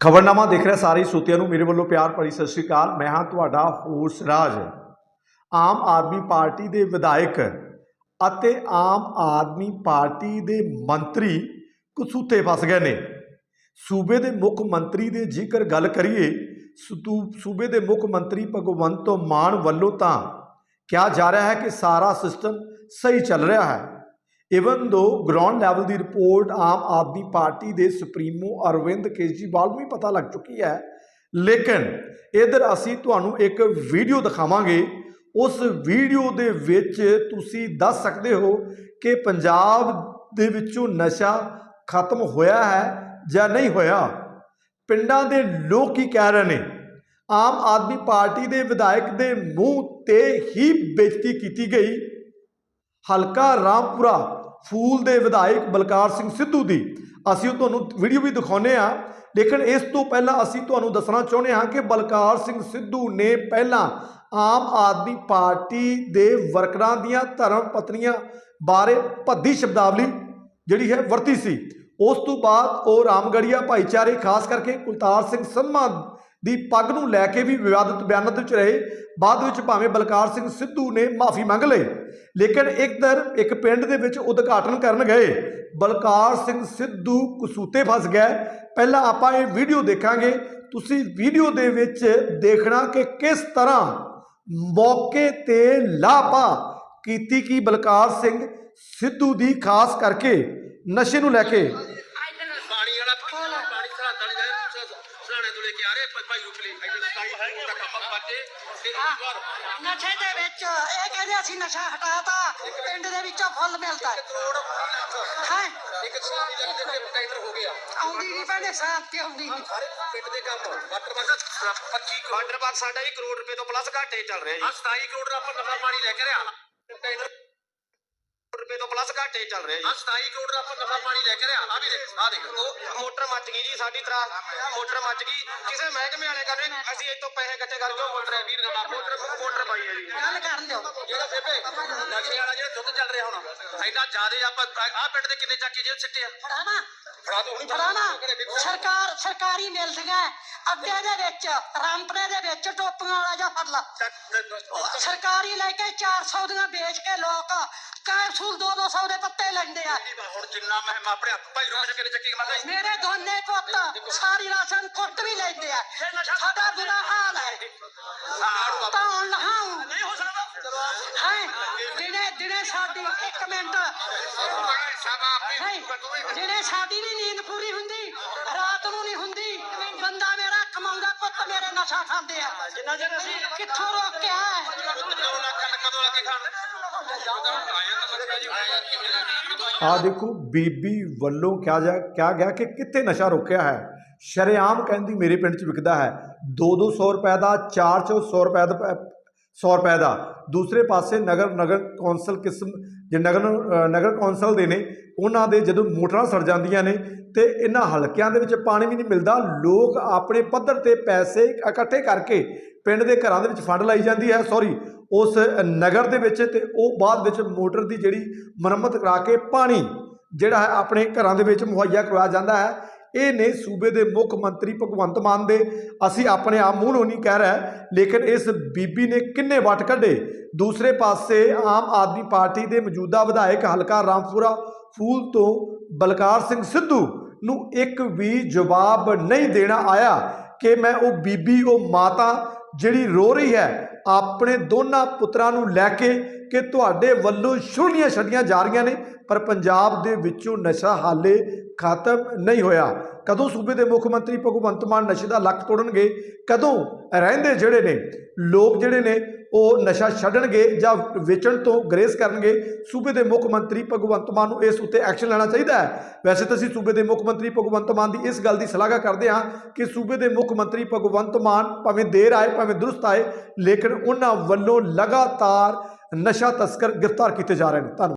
ਖਬਰਨਾਮਾ ਦੇਖ ਰਿਹਾ, ਸਾਰੇ ਸੂਤਿਆਂ ਨੂੰ ਮੇਰੇ ਵੱਲੋਂ ਪਿਆਰ ਭਰੀ ਸਤਿ ਸ਼੍ਰੀ ਅਕਾਲ। ਮੈਂ ਹਾਂ ਤੁਹਾਡਾ ਹੋਸ ਰਾਜ। ਆਮ ਆਦਮੀ ਪਾਰਟੀ ਦੇ ਵਿਧਾਇਕ ਅਤੇ ਆਮ ਆਦਮੀ ਪਾਰਟੀ ਦੇ ਮੰਤਰੀ ਕਸੂਤੇ ਫਸ ਗਏ ਨੇ। ਸੂਬੇ ਦੇ ਮੁੱਖ ਮੰਤਰੀ ਦੇ ਜੇਕਰ ਗੱਲ ਕਰੀਏ, ਸਤੂ- ਸੂਬੇ ਦੇ ਮੁੱਖ ਮੰਤਰੀ ਭਗਵੰਤ ਮਾਨ ਵੱਲੋਂ ਤਾਂ ਕਿਹਾ ਜਾ ਰਿਹਾ ਹੈ ਕਿ ਸਾਰਾ ਸਿਸਟਮ ਸਹੀ ਚੱਲ ਰਿਹਾ ਹੈ। ਇਵਨ ਦੋ ਗਰਾਊਂਡ ਲੈਵਲ ਦੀ ਰਿਪੋਰਟ ਆਮ ਆਦਮੀ ਪਾਰਟੀ ਦੇ ਸੁਪਰੀਮੋ ਅਰਵਿੰਦ ਕੇਜਰੀਵਾਲ ਨੂੰ ਵੀ ਪਤਾ ਲੱਗ ਚੁੱਕੀ ਹੈ। ਲੇਕਿਨ ਇਧਰ ਅਸੀਂ ਤੁਹਾਨੂੰ ਇੱਕ ਵੀਡੀਓ ਦਿਖਾਵਾਂਗੇ। ਉਸ ਵੀਡੀਓ ਦੇ ਵਿੱਚ ਤੁਸੀਂ ਦੱਸ ਸਕਦੇ ਹੋ ਕਿ ਪੰਜਾਬ ਦੇ ਵਿੱਚੋਂ ਨਸ਼ਾ ਖਤਮ ਹੋਇਆ ਹੈ ਜਾਂ ਨਹੀਂ ਹੋਇਆ। ਪਿੰਡਾਂ ਦੇ ਲੋਕ ਕੀ ਕਹਿ ਰਹੇ ਨੇ? ਆਮ ਆਦਮੀ ਪਾਰਟੀ ਦੇ ਵਿਧਾਇਕ ਦੇ ਮੂੰਹ ਤੇ ਹੀ ਬੇਇੱਜ਼ਤੀ ਕੀਤੀ ਗਈ। ਹਲਕਾ ਰਾਮਪੁਰਾ ਫੂਲ ਦੇ ਵਿਧਾਇਕ ਬਲਕਾਰ ਸਿੰਘ ਸਿੱਧੂ ਦੀ। ਅਸੀਂ ਤੁਹਾਨੂੰ ਵੀਡੀਓ ਵੀ ਦਿਖਾਉਨੇ ਆ ਲੇਕਿਨ ਇਸ ਤੋਂ ਪਹਿਲਾਂ ਅਸੀਂ ਤੁਹਾਨੂੰ ਦੱਸਣਾ ਚਾਹੁੰਦੇ ਹਾਂ ਕਿ ਬਲਕਾਰ ਸਿੰਘ ਸਿੱਧੂ ਨੇ ਪਹਿਲਾਂ ਆਮ ਆਦਮੀ ਪਾਰਟੀ ਦੇ ਵਰਕਰਾਂ ਦੀਆਂ ਧਰਮ ਪਤਨੀਆਂ ਬਾਰੇ ਭੱਦੀ ਸ਼ਬਦਾਵਲੀ ਜਿਹੜੀ ਹੈ ਵਰਤੀ ਸੀ। ਉਸ ਤੋਂ ਬਾਅਦ ਉਹ ਰਾਮਗੜੀਆ ਭਾਈਚਾਰੇ, ਖਾਸ ਕਰਕੇ ਕੁਲਤਾਰ ਸਿੰਘ ਸੰਧਮਾ ਦੀ ਪੱਗ ਨੂੰ ਲੈ ਕੇ ਵੀ ਵਿਵਾਦਤ ਬਿਆਨਾਂ ਦੇ ਵਿੱਚ ਰਹੇ। ਬਾਅਦ ਵਿੱਚ ਭਾਵੇਂ ਬਲਕਾਰ ਸਿੰਘ ਸਿੱਧੂ ਨੇ ਮਾਫੀ ਮੰਗ ਲਈ, ਲੇਕਿਨ ਇੱਕ ਦਰ ਇੱਕ ਪਿੰਡ ਦੇ ਵਿੱਚ ਉਦਘਾਟਨ ਕਰਨ ਗਏ। ਬਲਕਾਰ ਸਿੰਘ ਸਿੱਧੂ ਕਸੂਤੇ ਫਸ ਗਏ। ਪਹਿਲਾਂ ਆਪਾਂ ਇਹ ਵੀਡੀਓ ਦੇਖਾਂਗੇ। ਤੁਸੀਂ ਵੀਡੀਓ ਦੇ ਵਿੱਚ ਦੇਖਣਾ ਕਿ ਕਿਸ ਤਰ੍ਹਾਂ ਮੌਕੇ ਤੇ ਲਾਪਾ ਕੀਤੀ ਕੀ ਬਲਕਾਰ ਸਿੰਘ ਸਿੱਧੂ ਦੀ ਖਾਸ ਕਰਕੇ ਨਸ਼ੇ ਨੂੰ ਲੈ ਕੇ। ਪਾਣੀ ਸਰਹੱਦ ਵਾਲੀ ਜਾਏ ਸਰਾਣੇ ਤੋਂ ਲੈ ਕੇ ਆ ਰਹੇ? ਭ- ਭਾਈ ਰੁਕ ਲਈ ਇੱਥੇ ਸਤਾਈ ਦਾ ਕੰਮ ਬਾਤੇ ਤੇ ਇੱਕ ਵਾਰ ਨਸ਼ੇ ਦੇ ਵਿੱਚ ਇਹ ਕਹਿੰਦੇ ਅਸੀਂ ਨਸ਼ਾ ਹਟਾਤਾ ਪਿੰਡ ਦੇ ਵਿੱਚੋਂ ਫੁੱਲ ਮਿਲਦਾ। ਹੈ ਕਰੋੜ ਹੈਂ? ਇੱਕ ਸਾਲ ਦੇ ਵਿੱਚ ਟੈਂਡਰ ਹੋ ਗਿਆ। ਆਉਂਦੀ ਨਹੀਂ ਭੈਣੇ ਸਾਥ ਤੇ ਆਉਂਦੀ ਨਹੀਂ। ਸਾਰੇ ਪਿੰਡ ਦੇ ਕੰਮ। ਵਾਟਰ ਬਾਕਸ 25 ਵਾਟਰ ਬਾਕਸ ਸਾਡਾ ਵੀ ਕਰੋੜ ਰੁਪਏ ਤੋਂ ਪਲੱਸ ਘਾਟੇ ਚੱਲ ਰਿਹਾ ਜੀ। 27 ਕਰੋੜ ਦਾ ਆਪਾਂ ਨਵਾਂ ਪਾਣੀ ਲੈ ਕੇ ਰਿਹਾ ਟੈਂਡਰ ਰੁਪਏ ਤੋਂ ਪਲੱਸ ਘਾਟੇ ਚੱਲ ਰਿਹਾ ਜੀ 27 ਕਰੋੜ ਦਾ ਆਪਾਂ ਨਵਾਂ ਪਾਣੀ ਲੈ ਕੇ ਰਿਹਾ ਆ ਵੀ ਦੇਖ ਆ ਦੇਖ। ਉਹ ਮੋਟਰ ਮੱਚ ਗਈ ਜੀ ਸਾਡੀ ਤਰ੍ਹਾਂ ਮੋਟਰ ਮੱਚ ਗਈ। ਕਿਸੇ ਮਹਿਕਮੇ ਵਾਲੇ ਕਹਿੰਦੇ ਅਸੀਂ ਇੱਥੋਂ ਪੈਸੇ ਇਕੱਠੇ ਕਰਕੇ ਉਹ ਮੋਟਰ ਹੈ ਵੀਰ ਨਵਾਂ ਮੋਟਰ ਮੋਟਰ ਪਾਈ ਹੈ ਜੀ। ਗੱਲ ਕਰ ਲਿਓ ਜਿਹੜਾ ਬੇਬੇ ਨਸ਼ੇ ਵਾਲਾ ਜਿਹੜਾ ਦੁੱਧ ਚੱਲ ਰਿਹਾ ਹੁਣ ਇੰਨਾ ਜ਼ਿਆਦੇ ਆਪਾਂ ਆਹ ਪਿੰਡ ਦੇ ਕਿੰਨੇ ਚੱਕੇ ਜੇਲ੍ਹ ਸਿੱਟੇ ਆ? ਫੜਾਵਾ ਫੜਾ ਦੋ ਹੁਣੀ ਫੜਾਵਾ ਸਰਕਾਰ ਸਰਕਾਰੀ ਮਿਲਦੀਆਂ ਅੱਡੇ ਦੇ ਵਿੱਚ ਰਾਮਪਰੇ ਦੇ ਵਿੱਚ ਟੋਪੀਆਂ ਵਾਲਾ ਜਾਂ ਫੜ ਲਾ। ਸਰਕਾਰੀ ਲੈ ਕੇ 400 ਦੀਆਂ ਵੇਚ ਕੇ ਲੋਕ ਕੈਪਸੂਲ 2-200 ਦੇ ਪੱਤੇ ਲੈਂਦੇ ਆ। ਹੁਣ ਜਿੰਨਾ ਮੈਂ ਮੈਂ ਆਪਣੇ ਭਾਈ ਰੋਜ਼ ਕਿੰਨੇ ਚੱਕੀ ਕਮਾਦਾ ਮੇਰੇ ਦੋਨੇ ਪੁੱਤ ਸਾਰੀ ਰਾਸ਼ਨ ਕੁੱਟ ਵੀ ਲੈਂਦੇ ਆ। ਸਾਡਾ ਬੁਰਾ ਹਾਲ ਹੈ। ਤਾਂ ਲਹਾਉ ਨਹੀਂ ਹੋ ਸਕਦਾ। ਹੈ ਦਿਨੇ ਦਿਨੇ ਸਾਡੀ ਇੱਕ ਮਿੰਟ। ਦਿਨੇ ਸਾਡੀ ਨਹੀਂ ਨੀਂਦ ਪੂਰੀ ਹੁੰਦੀ ਰਾਤ ਨੂੰ ਨਹੀਂ ਹੁੰਦੀ। ਬੰਦਾ ਮੇਰਾ ਕਮਾਉਂਦਾ ਪੁੱਤ ਮੇਰੇ ਨਸ਼ਾ ਖਾਂਦੇ ਆ। ਜਿੰਨਾ ਚਿਰ ਅਸੀਂ ਕਿੱਥੋਂ ਰੋਕਿਆ ਹੈ? ਕਦੋਂ ਲੱਗ ਕਦੋਂ ਲੱਗੇ ਖਾਣ? ਆ ਦੇਖੋ ਬੀਬੀ ਵੱਲੋਂ ਕਿਹਾ ਜਾ ਕਿਹਾ ਗਿਆ ਕਿ ਕਿੱਥੇ ਨਸ਼ਾ ਰੋਕਿਆ ਹੈ? ਸ਼ਰੇਆਮ ਕਹਿੰਦੀ ਮੇਰੇ ਪਿੰਡ 'ਚ ਵਿਕਦਾ ਹੈ। 2-200 ਰੁਪਏ ਦਾ 4-400 ਰੁਪਏ ਦਾ 100 ਰੁਪਏ ਦਾ। ਦੂਸਰੇ ਪਾਸੇ ਨਗਰ ਨਗਰ ਕੌਂਸਲ ਕਿਸਮ, ਜੇ ਨਗਰ ਨਗਰ ਕੌਂਸਲ ਦੇ ਨੇ, ਉਹਨਾਂ ਦੇ ਜਦੋਂ ਮੋਟਰਾਂ ਸੜ ਜਾਂਦੀਆਂ ਨੇ ਤੇ ਇਹਨਾਂ ਹਲਕਿਆਂ ਦੇ ਵਿੱਚ ਪਾਣੀ ਵੀ ਨਹੀਂ ਮਿਲਦਾ, ਲੋਕ ਆਪਣੇ ਪੱਧਰ ਤੇ ਪੈਸੇ ਇਕੱਠੇ ਕਰਕੇ ਪਿੰਡ ਦੇ ਘਰਾਂ ਦੇ ਵਿੱਚ ਫੰਡ ਲਾਈ ਜਾਂਦੀ ਹੈ, ਸੌਰੀ, ਉਸ ਨਗਰ ਦੇ ਵਿੱਚ ਤੇ ਉਹ ਬਾਅਦ ਵਿੱਚ ਮੋਟਰ ਦੀ ਜਿਹੜੀ ਮੁਰੰਮਤ ਕਰਾ ਕੇ ਪਾਣੀ ਜਿਹੜਾ ਹੈ ਆਪਣੇ ਘਰਾਂ ਦੇ ਵਿੱਚ ਮੁਹੱਈਆ ਕਰਵਾਇਆ ਜਾਂਦਾ ਹੈ। ਇਹ ਨੇ ਸੂਬੇ ਦੇ ਮੁੱਖ ਮੰਤਰੀ ਭਗਵੰਤ ਮਾਨ ਦੇ। ਅਸੀਂ ਆਪਣੇ ਆਪ ਮੂੰਹ ਨੂੰ ਨਹੀਂ ਕਹਿ ਰਿਹਾ, ਲੇਕਿਨ ਇਸ ਬੀਬੀ ਨੇ ਕਿੰਨੇ ਵੱਟ ਕੱਢੇ। ਦੂਸਰੇ ਪਾਸੇ ਆਮ ਆਦਮੀ ਪਾਰਟੀ ਦੇ ਮੌਜੂਦਾ ਵਿਧਾਇਕ ਹਲਕਾ ਰਾਮਪੁਰਾ, ਫੂਲ ਤੋਂ ਬਲਕਾਰ ਸਿੰਘ ਸਿੱਧੂ ਨੂੰ ਇੱਕ ਵੀ ਜਵਾਬ ਨਹੀਂ ਦੇਣਾ ਆਇਆ ਕਿ ਮੈਂ ਉਹ ਬੀਬੀ, ਉਹ ਮਾਤਾ ਜਿਹੜੀ ਰੋ ਰਹੀ ਹੈ, ਆਪਣੇ ਦੋਨਾਂ ਪੁੱਤਰਾਂ ਨੂੰ ਲੈ ਕੇ ਕਿ ਤੁਹਾਡੇ ਵੱਲੋਂ ਛੁੱਟੀਆਂ ਛੱਡੀਆਂ ਜਾ ਰਹੀਆਂ ਨੇ, ਪਰ ਪੰਜਾਬ ਦੇ ਵਿੱਚੋਂ ਨਸ਼ਾ ਹਾਲੇ ਖਤਮ ਨਹੀਂ ਹੋਇਆ। ਕਦੋਂ ਸੂਬੇ ਦੇ ਮੁੱਖ ਮੰਤਰੀ ਭਗਵੰਤ ਮਾਨ ਨਸ਼ੇ ਦਾ ਲੱਕ ਤੋੜਨਗੇ? ਕਦੋਂ ਰਹਿੰਦੇ ਜਿਹੜੇ ਨੇ? ਲੋਕ ਜਿਹੜੇ ਨੇ, ਉਹ ਨਸ਼ਾ ਛੱਡਣਗੇ ਜਾਂ ਵੇਚਣ ਤੋਂ ਗਰੇਸ ਕਰਨਗੇ? ਸੂਬੇ ਦੇ ਮੁੱਖ ਮੰਤਰੀ ਭਗਵੰਤ ਮਾਨ ਨੂੰ ਇਸ ਉੱਤੇ ਐਕਸ਼ਨ ਲੈਣਾ ਚਾਹੀਦਾ ਹੈ? ਵੈਸੇ ਤਾਂ ਅਸੀਂ ਸੂਬੇ ਦੇ ਮੁੱਖ ਮੰਤਰੀ ਭਗਵੰਤ ਮਾਨ ਦੀ ਇਸ ਗੱਲ ਦੀ ਸ਼ਲਾਘਾ ਕਰਦੇ ਹਾਂ ਕਿ ਸੂਬੇ ਦੇ ਮੁੱਖ ਮੰਤਰੀ ਭਗਵੰਤ ਮਾਨ ਭਾਵੇਂ ਦੇਰ ਆਏ, ਭਾਵੇਂ ਦਰੁਸਤ ਆਏ, ਲੇਕਿਨ ਉਹਨਾਂ ਵੱਲੋਂ ਲਗਾਤਾਰ ਨਸ਼ਾ ਤਸਕਰ ਗ੍ਰਿਫਤਾਰ ਕੀਤੇ ਜਾ ਰਹੇ ਨੇ। ਧੰਨਵਾਦ।